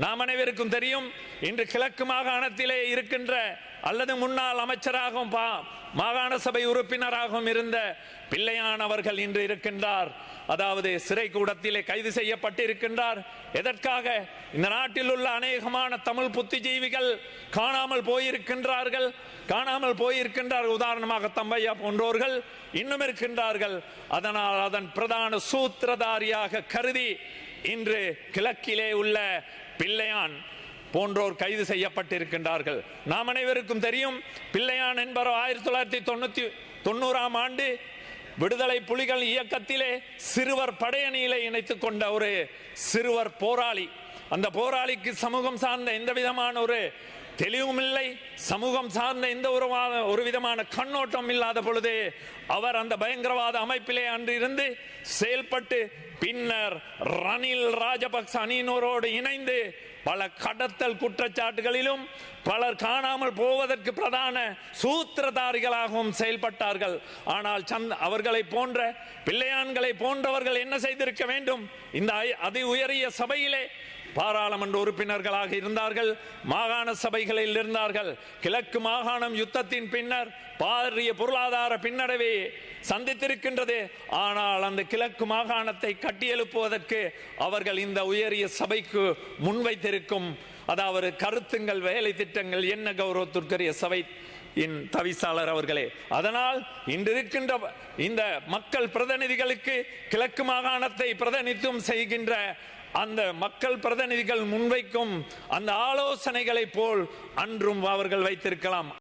நாம் அனைவருக்கும் தெரியும் இன்று கிழக்கு மாகாணத்திலே இருக்கின்ற அல்லது முன்னாள் அமைச்சராகவும் பா- மாகாண சபை உறுப்பினராகவும் இருந்த பிள்ளையான் அவர்கள் இன்று இருக்கின்றார். அதாவது சிறை கூடத்திலே கைது செய்யப்பட்டிருக்கின்றார். எதற்காக? இந்த நாட்டில் உள்ள அநேகமான தமிழ் புத்திஜீவிகள் காணாமல் போயிருக்கின்றார்கள். காணாமல் போயிருக்கின்றார் உதாரணமாக தம்பையா போன்றோர்கள் இன்னும் இருக்கின்றார்கள். அதனால் அதன் பிரதான சூத்திரதாரியாக கருதி இன்று கிழக்கிலே உள்ள பிள்ளையான் போன்றோர் கைது செய்யப்பட்டிருக்கின்றார்கள். நாம் அனைவருக்கும் தெரியும் பிள்ளையான் என்பவர் ஆயிரத்தி தொள்ளாயிரத்தி தொண்ணூத்தி தொண்ணூறாம் ஆண்டு விடுதலை புலிகள் இயக்கத்திலே சிறுவர் படையணியிலே இணைத்துக் கொண்ட ஒரு சிறுவர் போராளி. அந்த போராளிக்கு சமூகம் சார்ந்த எந்த விதமான ஒரு தெளிவும் இல்லை சமூகம் சார்ந்த எந்த ஒரு ஒரு விதமான கண்ணோட்டம் இல்லாத பொழுது அவர் அந்த பயங்கரவாத அமைப்பிலே அன்று இருந்து செயல்பட்டு பின்னர் ரணில் ராஜபக்ச அணியினரோடு இணைந்து பல கடத்தல் குற்றச்சாட்டுகளிலும் பலர் காணாமல் போவதற்கு பிரதான சூத்திரதாரிகளாகவும் செயல்பட்டார்கள். ஆனால் சந்த் அவர்களை போன்ற பிள்ளையான்களை போன்றவர்கள் என்ன செய்திருக்க வேண்டும்? இந்த அதி உயரிய சபையிலே பாராளுமன்ற உறுப்பினர்களாக இருந்தார்கள் மாகாண சபைகளில் இருந்தார்கள். கிழக்கு மாகாணம் யுத்தத்தின் பின்னர் பாரிய பொருளாதார பின்னடைவை சந்தித்திருக்கின்றது. ஆனால் அந்த கிழக்கு மாகாணத்தை கட்டியெழுப்புவதற்கு அவர்கள் இந்த உயரிய சபைக்கு முன்வைத்திருக்கும் அதாவது கருத்துங்கள் வேலை திட்டங்கள் என்ன கௌரவத்திற்குரிய சபை இன் தவிசாளர் அவர்களே. அதனால் இன்று இருக்கின்ற இந்த மக்கள் பிரதிநிதிகளுக்கு கிழக்கு மாகாணத்தை பிரதிநிதித்துவம் செய்கின்ற அந்த மக்கள் பிரதிநிதிகள் முன்வைக்கும் அந்த ஆலோசனைகளை போல் அன்றும் அவர்கள் வைத்திருக்கலாம்.